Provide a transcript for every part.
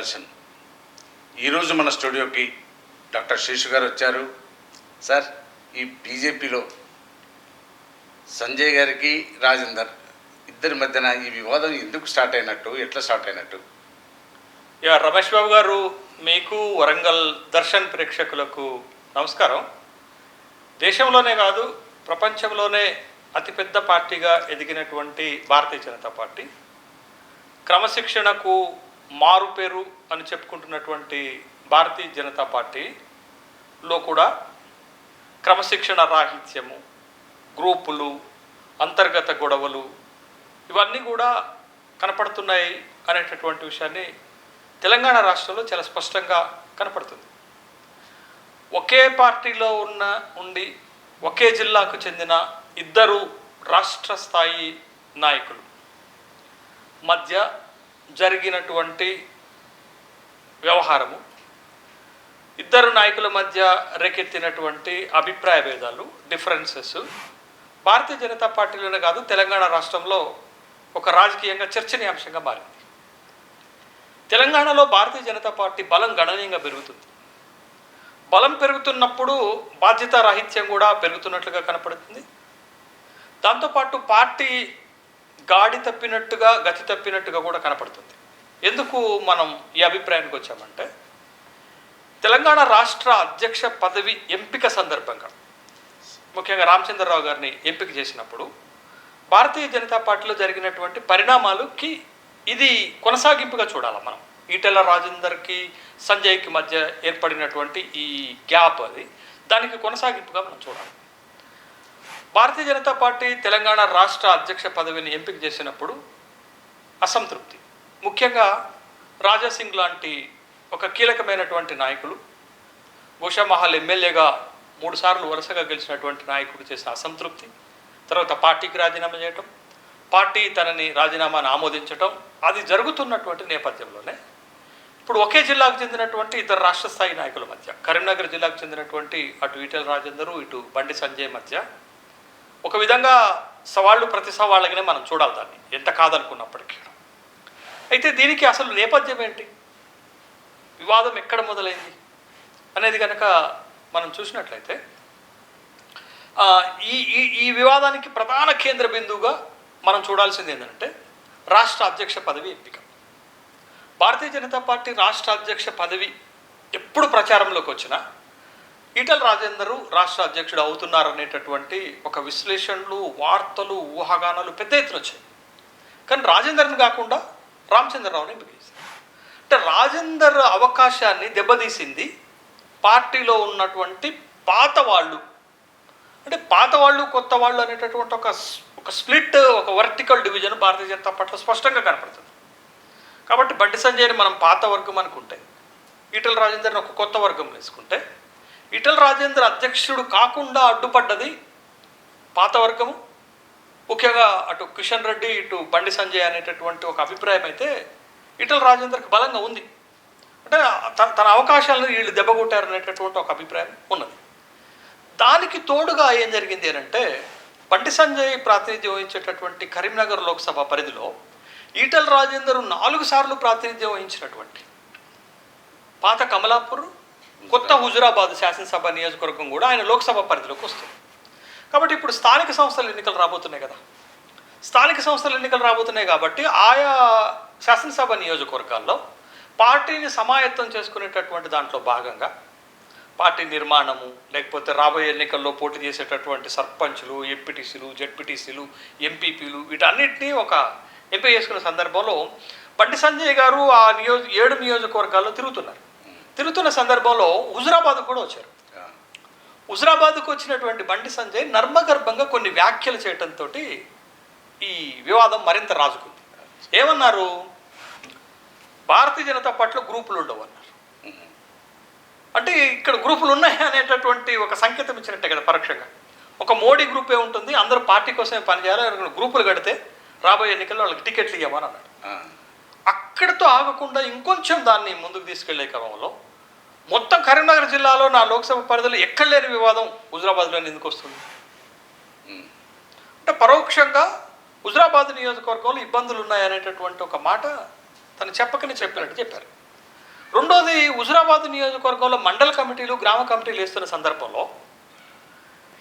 దర్శన్. ఈరోజు మన స్టూడియోకి డాక్టర్ శేషు గారు వచ్చారు. సార్ ఈ బీజేపీలో సంజయ్ గారికి రాజేందర్ ఇద్దరి మధ్యన ఈ వివాదం ఎందుకు స్టార్ట్ అయినట్టు ఎట్లా స్టార్ట్ అయినట్టు? యా రమేష్ బాబు గారు మీకు వరంగల్ దర్శన్ ప్రేక్షకులకు నమస్కారం. దేశంలోనే కాదు ప్రపంచంలోనే అతిపెద్ద పార్టీగా ఎదిగినటువంటి భారతీయ జనతా పార్టీ. క్రమశిక్షణకు మారుపేరు అని చెప్పుకుంటున్నటువంటి భారతీయ జనతా పార్టీలో కూడా క్రమశిక్షణ రాహిత్యము గ్రూపులు అంతర్గత గొడవలు ఇవన్నీ కూడా కనపడుతున్నాయి అనేటటువంటి విషయాన్ని తెలంగాణ రాష్ట్రంలో చాలా స్పష్టంగా కనపడుతుంది. ఒకే పార్టీలో ఉన్న ఉండి ఒకే జిల్లాకు చెందిన ఇద్దరు రాష్ట్ర స్థాయి నాయకులు. మధ్య జరిగినటువంటి వ్యవహారము. ఇద్దరు నాయకుల మధ్య రేకెత్తినటువంటి అభిప్రాయ భేదాలు డిఫరెన్సెస్ భారతీయ జనతా పార్టీలోనే కాదు తెలంగాణ రాష్ట్రంలో ఒక రాజకీయంగా చర్చనీయాంశంగా మారింది. తెలంగాణలో భారతీయ జనతా పార్టీ బలం గణనీయంగా పెరుగుతుంది. బలం పెరుగుతున్నప్పుడు బాధ్యత రాహిత్యం కూడా పెరుగుతున్నట్లుగా కనపడుతుంది. దాంతోపాటు పార్టీ గాడి తప్పినట్టుగా గతి తప్పినట్టుగా కూడా కనపడుతుంది. ఎందుకు మనం ఈ అభిప్రాయానికి వచ్చామంటే తెలంగాణ రాష్ట్ర అధ్యక్ష పదవి ఎంపిక సందర్భంగా ముఖ్యంగా రామచంద్రరావు గారిని ఎంపిక చేసినప్పుడు భారతీయ జనతా పార్టీలో జరిగినటువంటి పరిణామాలకి ఇది కొనసాగింపుగా చూడాలి మనం. ఈటెల రాజేందర్కి సంజయ్కి మధ్య ఏర్పడినటువంటి ఈ గ్యాప్ అది దానికి కొనసాగింపుగా మనం చూడాలి. భారతీయ జనతా పార్టీ తెలంగాణ రాష్ట్ర అధ్యక్ష పదవిని ఎంపిక చేసినప్పుడు అసంతృప్తి. ముఖ్యంగా రాజాసింగ్ లాంటి ఒక కీలకమైనటువంటి నాయకులు భూషామహల్ ఎమ్మెల్యేగా మూడుసార్లు వరుసగా గెలిచినటువంటి నాయకుడు చేసిన అసంతృప్తి తర్వాత పార్టీకి రాజీనామా చేయటం పార్టీ తనని రాజీనామాను ఆమోదించటం అది జరుగుతున్నటువంటి నేపథ్యంలోనే ఇప్పుడు ఒకే జిల్లాకు చెందినటువంటి ఇద్దరు రాష్ట్ర స్థాయి నాయకుల మధ్య కరీంనగర్ జిల్లాకు చెందినటువంటి అటు ఈటెల రాజేందరు ఇటు బండి సంజయ్ మధ్య ఒక విధంగా సవాళ్ళు ప్రతి సవాళ్ళగానే మనం చూడాలి దాన్ని. ఎంత కాదనుకున్నప్పటికీ అయితే దీనికి అసలు నేపథ్యం ఏంటి? వివాదం ఎక్కడ మొదలైంది? అనేది కనుక మనం చూసినట్లయితే ఈ ఈ ఈ వివాదానికి ప్రధాన కేంద్ర బిందువుగా మనం చూడాల్సింది ఏంటంటే రాష్ట్ర అధ్యక్ష పదవి ఎంపిక. భారతీయ జనతా పార్టీ రాష్ట్ర అధ్యక్ష పదవి ఎప్పుడు ప్రచారంలోకి వచ్చినా ఈటల రాజేందరు రాష్ట్ర అధ్యక్షుడు అవుతున్నారనేటటువంటి ఒక విశ్లేషణలు వార్తలు ఊహాగానాలు పెద్ద ఎత్తున వచ్చాయి. కానీ రాజేందర్ని కాకుండా రామచంద్రరావుని ఎంపిక అంటే రాజేందర్ అవకాశాన్ని దెబ్బతీసింది పార్టీలో ఉన్నటువంటి పాత వాళ్ళు. అంటే పాత వాళ్ళు కొత్త వాళ్ళు అనేటటువంటి ఒక ఒక స్ప్లిట్ ఒక వర్టికల్ డివిజన్ భారతీయ జనతా పార్టీలో స్పష్టంగా కనపడుతుంది. కాబట్టి బండి సంజయ్ని మనం పాత వర్గం అనుకుంటే ఈటల రాజేందర్ని ఒక కొత్త వర్గం వేసుకుంటే ఇటల రాజేందర్ అధ్యక్షుడు కాకుండా అడ్డుపడ్డది పాత వర్గము. ముఖ్యంగా అటు కిషన్ రెడ్డి ఇటు బండి సంజయ్ అనేటటువంటి ఒక అభిప్రాయం అయితే ఇటల రాజేందర్కి బలంగా ఉంది. అంటే తన తన అవకాశాలను వీళ్ళు దెబ్బకొట్టారు అనేటటువంటి ఒక అభిప్రాయం ఉన్నది. దానికి తోడుగా ఏం జరిగింది అంటే బండి సంజయ్ ప్రాతినిధ్యం వహించేటటువంటి కరీంనగర్ లోక్సభ పరిధిలో ఈటల రాజేందర్ నాలుగు సార్లు ప్రాతినిధ్యం వహించినటువంటి పాత కమలాపూర్ కొత్త హుజురాబాద్ శాసనసభ నియోజకవర్గం కూడా ఆయన లోక్సభ పరిధిలోకి వస్తుంది. కాబట్టి ఇప్పుడు స్థానిక సంస్థల ఎన్నికలు రాబోతున్నాయి కదా. స్థానిక సంస్థల ఎన్నికలు రాబోతున్నాయి కాబట్టి ఆయా శాసనసభ నియోజకవర్గాల్లో పార్టీని సమాయత్తం చేసుకునేటటువంటి దాంట్లో భాగంగా పార్టీ నిర్మాణము లేకపోతే రాబోయే ఎన్నికల్లో పోటీ చేసేటటువంటి సర్పంచ్లు ఎంపీటీసీలు జెడ్పీటీసీలు ఎంపీపీలు వీటన్నిటినీ ఒక ఎంపీ చేసుకున్న సందర్భంలో బండి సంజయ్ గారు ఆ నియోజ ఏడు నియోజకవర్గాల్లో తిరుగుతున్నారు. తిరుగుతున్న సందర్భంలో హుజురాబాద్ కూడా వచ్చారు. హుజురాబాద్కు వచ్చినటువంటి బండి సంజయ్ నర్మగర్భంగా కొన్ని వ్యాఖ్యలు చేయడంతో ఈ వివాదం మరింత రాజుకుంది. ఏమన్నారు? భారతీయ జనతా పార్టీలో గ్రూపులు ఉండవు అన్నారు అంటే ఇక్కడ గ్రూపులు ఉన్నాయి అనేటటువంటి ఒక సంకేతం ఇచ్చినట్టే కదా పరోక్షంగా. ఒక మోడీ గ్రూపే ఉంటుంది అందరూ పార్టీ కోసమే పనిచేయాలి గ్రూపులు కడితే రాబోయే ఎన్నికల్లో వాళ్ళకి టికెట్లు ఇవ్వమని అన్నాడు. ఆ, అక్కడితో ఆగకుండా ఇంకొంచెం దాన్ని ముందుకు తీసుకెళ్ళే క్రమంలో మొత్తం కరీంనగర్ జిల్లాలో నా లోక్సభ పరిధిలో ఎక్కడ లేని వివాదం హుజరాబాద్లో ఎందుకు వస్తుంది? అంటే పరోక్షంగా హుజరాబాద్ నియోజకవర్గంలో ఇబ్బందులు ఉన్నాయనేటటువంటి ఒక మాట తను చెప్పకనే చెప్పినట్టు చెప్పారు. రెండోది హుజురాబాద్ నియోజకవర్గంలో మండల కమిటీలు గ్రామ కమిటీలు వేస్తున్న సందర్భంలో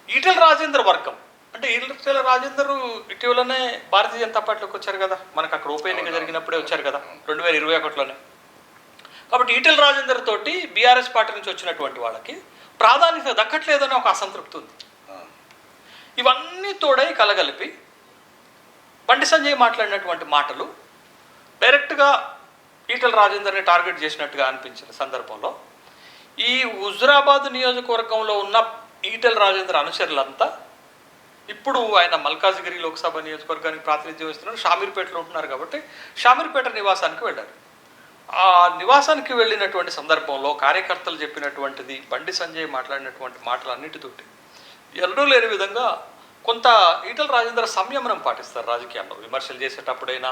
ఈటెల రాజేందర్ వర్గం అంటే ఈటెల రాజేందర్ ఇటీవలనే భారతీయ జనతా పార్టీలోకి వచ్చారు కదా? మనకు అక్కడ ఉప ఎన్నిక జరిగినప్పుడే వచ్చారు కదా? రెండు వేల ఇరవై ఒకటిలోనే. కాబట్టి ఈటెల రాజేందర్ తోటి బీఆర్ఎస్ పార్టీ నుంచి వచ్చినటువంటి వాళ్ళకి ప్రాధాన్యత దక్కట్లేదని ఒక అసంతృప్తి ఉంది. ఇవన్నీ తోడై కలగలిపి బండి సంజయ్ మాట్లాడినటువంటి మాటలు డైరెక్ట్గా ఈటల రాజేందర్ని టార్గెట్ చేసినట్టుగా అనిపించిన సందర్భంలో ఈ హుజురాబాద్ నియోజకవర్గంలో ఉన్న ఈటల రాజేందర్ అనుచరులంతా ఇప్పుడు ఆయన మల్కాజ్గిరి లోక్సభ నియోజకవర్గానికి ప్రాతినిధ్యం వస్తున్నారు షామీర్పేటలో ఉంటున్నారు కాబట్టి షామీర్పేట నివాసానికి వెళ్ళారు. ఆ నివాసానికి వెళ్ళినటువంటి సందర్భంలో కార్యకర్తలు చెప్పినటువంటిది బండి సంజయ్ మాట్లాడినటువంటి మాటలన్నిటితోటి ఎన్నడూ లేని విధంగా కొంత ఈటల రాజేంద్ర సంయమనం పాటిస్తారు రాజకీయాల్లో. విమర్శలు చేసేటప్పుడైనా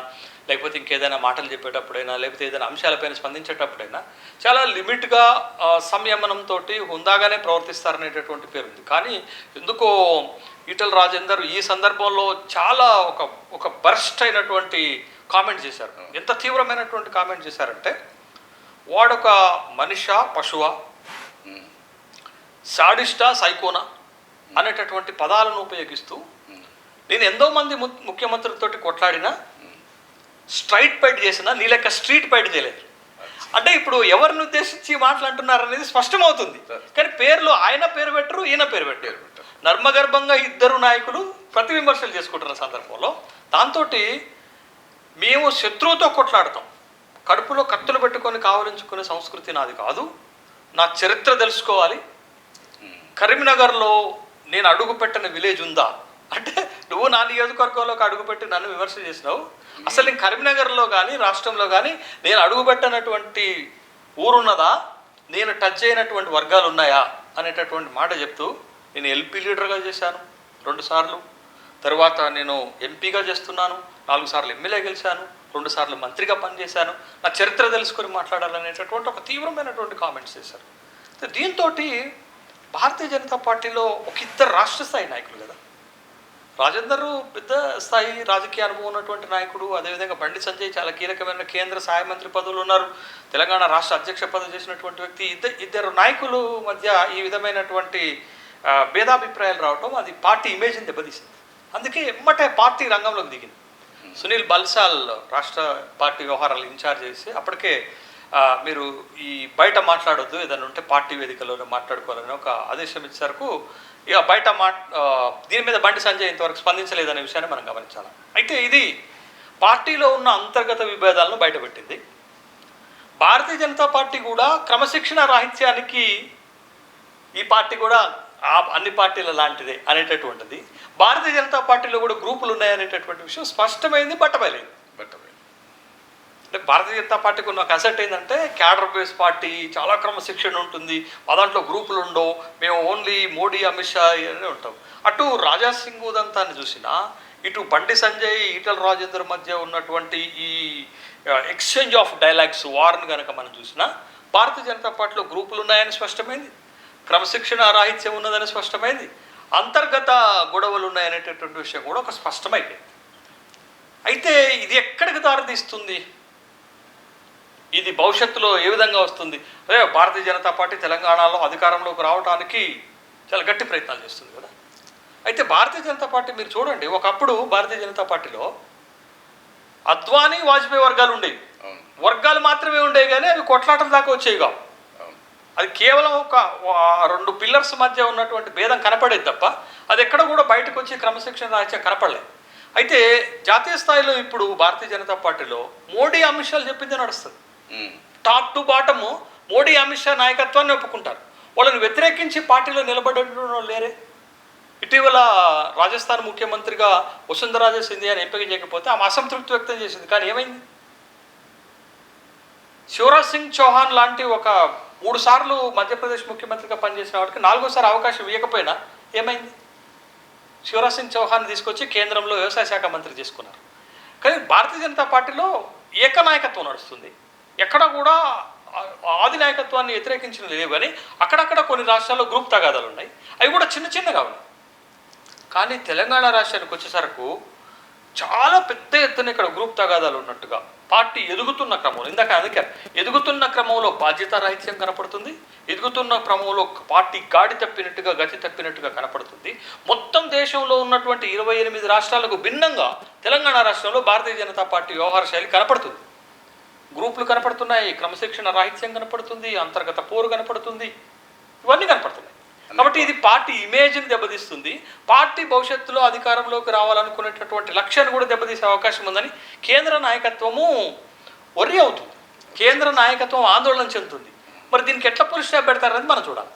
లేకపోతే ఇంకేదైనా మాటలు చెప్పేటప్పుడైనా లేకపోతే ఏదైనా అంశాలపైన స్పందించేటప్పుడైనా చాలా లిమిట్గా సంయమనంతో హుందాగానే ప్రవర్తిస్తారనేటటువంటి పేరు ఉంది కానీ ఎందుకో ఈటల రాజేందర్ ఈ సందర్భంలో చాలా ఒక ఒక బర్స్ట్ అయినటువంటి కామెంట్ చేశారు. ఎంత తీవ్రమైనటువంటి కామెంట్ చేశారంటే వాడొక మనిష పశువా? సాడిస్టా సైకోనా? అనేటటువంటి పదాలను ఉపయోగిస్తూ నేను ఎంతో మంది ము- ముఖ్యమంత్రులతోటి కొట్లాడినా స్ట్రైట్ ఫైట్ చేసినా నీ లెక్క స్ట్రీట్ ఫైట్ చేయలేదు. అంటే ఇప్పుడు ఎవరిని ఉద్దేశించి మాట్లాడుతున్నారు అనేది స్పష్టమవుతుంది కానీ పేర్లు ఆయన పేరు పెట్టరు ఈయన పేరు పెట్టారు. నర్మగర్భంగా ఇద్దరు నాయకులు ప్రతి విమర్శలు చేసుకుంటున్న సందర్భంలో దాంతో మేము శత్రువుతో కొట్లాడతాం. కడుపులో కత్తులు పెట్టుకొని కావలించుకునే సంస్కృతి నాది కాదు. నా చరిత్ర తెలుసుకోవాలి. కరీంనగర్లో నేను అడుగు పెట్టిన విలేజ్ ఉందా? అంటే నువ్వు నా నియోజకవర్గంలోకి అడుగుపెట్టి నన్ను విమర్శ చేసినావు. అసలు నేను కరీంనగర్లో కానీ రాష్ట్రంలో కానీ నేను అడుగుపెట్టినటువంటి ఊరున్నదా? నేను టచ్ అయినటువంటి వర్గాలు ఉన్నాయా? అనేటటువంటి మాట చెప్తూ నేను ఎల్పీ లీడర్గా చేశాను రెండుసార్లు తర్వాత నేను ఎంపీగా చేస్తున్నాను నాలుగు సార్లు ఎమ్మెల్యే గెలిచాను రెండు సార్లు మంత్రిగా పనిచేశాను. నా చరిత్ర తెలుసుకొని మాట్లాడాలనేటటువంటి ఒక తీవ్రమైనటువంటి కామెంట్స్ చేశారు. దీంతో భారతీయ జనతా పార్టీలో ఒక ఇద్దరు రాష్ట్ర స్థాయి నాయకులు కదా. రాజేందర్ పెద్ద స్థాయి రాజకీయ అనుభవం ఉన్నటువంటి నాయకుడు అదేవిధంగా బండి సంజయ్ చాలా కీలకమైన కేంద్ర సహాయ మంత్రి పదవులు ఉన్నారు. తెలంగాణ రాష్ట్ర అధ్యక్ష పదవి చేసినటువంటి వ్యక్తి ఇద్దరు ఇద్దరు నాయకులు మధ్య ఈ విధమైనటువంటి భేదాభిప్రాయాలు రావటం అది పార్టీ ఇమేజ్ని దెబ్బతీసింది. అందుకే ఎమ్మటే పార్టీ రంగంలోకి దిగింది. సునీల్ బల్సాల్ రాష్ట్ర పార్టీ వ్యవహారాలు ఇన్ఛార్జ్ చేసి అప్పటికే మీరు ఈ బయట మాట్లాడొద్దు ఏదైనా ఉంటే పార్టీ వేదికలోనే మాట్లాడుకోవాలని ఒక ఆదేశం ఇచ్చేసరికి ఇక బయట మా దీని మీద బండి సంజయ్ ఇంతవరకు స్పందించలేదనే విషయాన్ని మనం గమనించాలి. అయితే ఇది పార్టీలో ఉన్న అంతర్గత విభేదాలను బయటపెట్టింది. భారతీయ జనతా పార్టీ కూడా క్రమశిక్షణ రాహిత్యానికి ఈ పార్టీ కూడా అన్ని పార్టీల లాంటిదే అనేటటువంటిది. భారతీయ జనతా పార్టీలో కూడా గ్రూపులు ఉన్నాయనేటటువంటి విషయం స్పష్టమైంది బట్టబయలేదు. బట్టబయలు. అంటే భారతీయ జనతా పార్టీకి ఉన్న కసెట్ ఏంటంటే క్యాడర్ బేస్ పార్టీ చాలా క్రమశిక్షణ ఉంటుంది. మా దాంట్లో గ్రూపులు ఉండవు. మేము ఓన్లీ మోడీ అమిత్ షా ఇవన్నీ ఉంటాం. అటు రాజా సింగ్ ఉదంతాన్ని చూసినా ఇటు బండి సంజయ్ ఈటల రాజేందర్ మధ్య ఉన్నటువంటి ఈ ఎక్స్చేంజ్ ఆఫ్ డైలాగ్స్ వార్ని కనుక మనం చూసినా భారతీయ జనతా పార్టీలో గ్రూపులు ఉన్నాయని స్పష్టమైంది. క్రమశిక్షణ రాహిత్యం ఉన్నదని స్పష్టమైంది. అంతర్గత గొడవలు ఉన్నాయనేటటువంటి విషయం కూడా ఒక స్పష్టమైపోయింది అయితే ఇది ఎక్కడికి దారితీస్తుంది? ఇది భవిష్యత్తులో ఏ విధంగా వస్తుంది? అదే భారతీయ జనతా పార్టీ తెలంగాణలో అధికారంలోకి రావడానికి చాలా గట్టి ప్రయత్నాలు చేస్తుంది కదా. అయితే భారతీయ జనతా పార్టీ మీరు చూడండి ఒకప్పుడు భారతీయ జనతా పార్టీలో అద్వానీ వాజ్పేయి వర్గాలు ఉండేవి. వర్గాలు మాత్రమే ఉండేవి కానీ అవి కొట్లాటల దాకా వచ్చేవి కావు. అది కేవలం ఒక రెండు పిల్లర్స్ మధ్య ఉన్నటువంటి భేదం కనపడేది తప్ప అది ఎక్కడ కూడా బయటకు వచ్చి క్రమశిక్షణ రాజ్యం కనపడలేదు అయితే జాతీయ స్థాయిలో ఇప్పుడు భారతీయ జనతా పార్టీలో మోడీ అమిత్ షాలు చెప్పిందే నడుస్తుంది. Top to bottom Modi Amit Shah నాయకత్వాన్ని ఒప్పుకుంటారు. వాళ్ళని వ్యతిరేకించి పార్టీలో నిలబడడం లేరే. ఇటీవల రాజస్థాన్ ముఖ్యమంత్రిగా వసుంధరాజే సింధియాని ఎంపిక చేయకపోతే ఆమె అసంతృప్తి వ్యక్తం చేసింది. కానీ ఏమైంది? శివరాజ్ సింగ్ చౌహాన్ లాంటి ఒక మూడు సార్లు మధ్యప్రదేశ్ ముఖ్యమంత్రిగా పనిచేసిన వాడికి నాలుగోసారి అవకాశం ఇవ్వకపోయినా ఏమైంది? శివరాజ్ సింగ్ చౌహాన్ తీసుకొచ్చి కేంద్రంలో వ్యవసాయ శాఖ మంత్రి చేసుకున్నారు. కానీ భారతీయ జనతా పార్టీలో ఏకనాయకత్వం నడుస్తుంది. ఎక్కడ కూడా ఆది నాయకత్వాన్ని వ్యతిరేకించిన లేవు కానీ అక్కడక్కడ కొన్ని రాష్ట్రాల్లో గ్రూప్ తగాదాలు ఉన్నాయి. అవి కూడా చిన్న చిన్నగా ఉన్నాయి. కానీ తెలంగాణ రాష్ట్రానికి వచ్చేసరికి చాలా పెద్ద ఎత్తున ఇక్కడ గ్రూప్ తగాదాలు ఉన్నట్టుగా పార్టీ ఎదుగుతున్న క్రమంలో ఇందాక అందుకే ఎదుగుతున్న క్రమంలో బాధ్యత రాహిత్యం కనపడుతుంది ఎదుగుతున్న క్రమంలో పార్టీ గాడి తప్పినట్టుగా గతి తప్పినట్టుగా కనపడుతుంది. మొత్తం దేశంలో ఉన్నటువంటి ఇరవై ఎనిమిది రాష్ట్రాలకు భిన్నంగా తెలంగాణ రాష్ట్రంలో భారతీయ జనతా పార్టీ వ్యవహార శైలి కనపడుతుంది. గ్రూపులు కనపడుతున్నాయి క్రమశిక్షణ రాహిత్యం కనపడుతుంది అంతర్గత పోరు కనపడుతుంది. ఇవన్నీ కనపడుతున్నాయి. కాబట్టి ఇది పార్టీ ఇమేజ్ని దెబ్బతీస్తుంది. పార్టీ భవిష్యత్తులో అధికారంలోకి రావాలనుకునేటటువంటి లక్ష్యాన్ని కూడా దెబ్బతీసే అవకాశం ఉందని కేంద్ర నాయకత్వము వర్రీ అవుతుంది. కేంద్ర నాయకత్వం ఆందోళన చెందుతుంది. మరి దీనికి ఎట్లా పురుష పెడతారనేది మనం చూడాలి.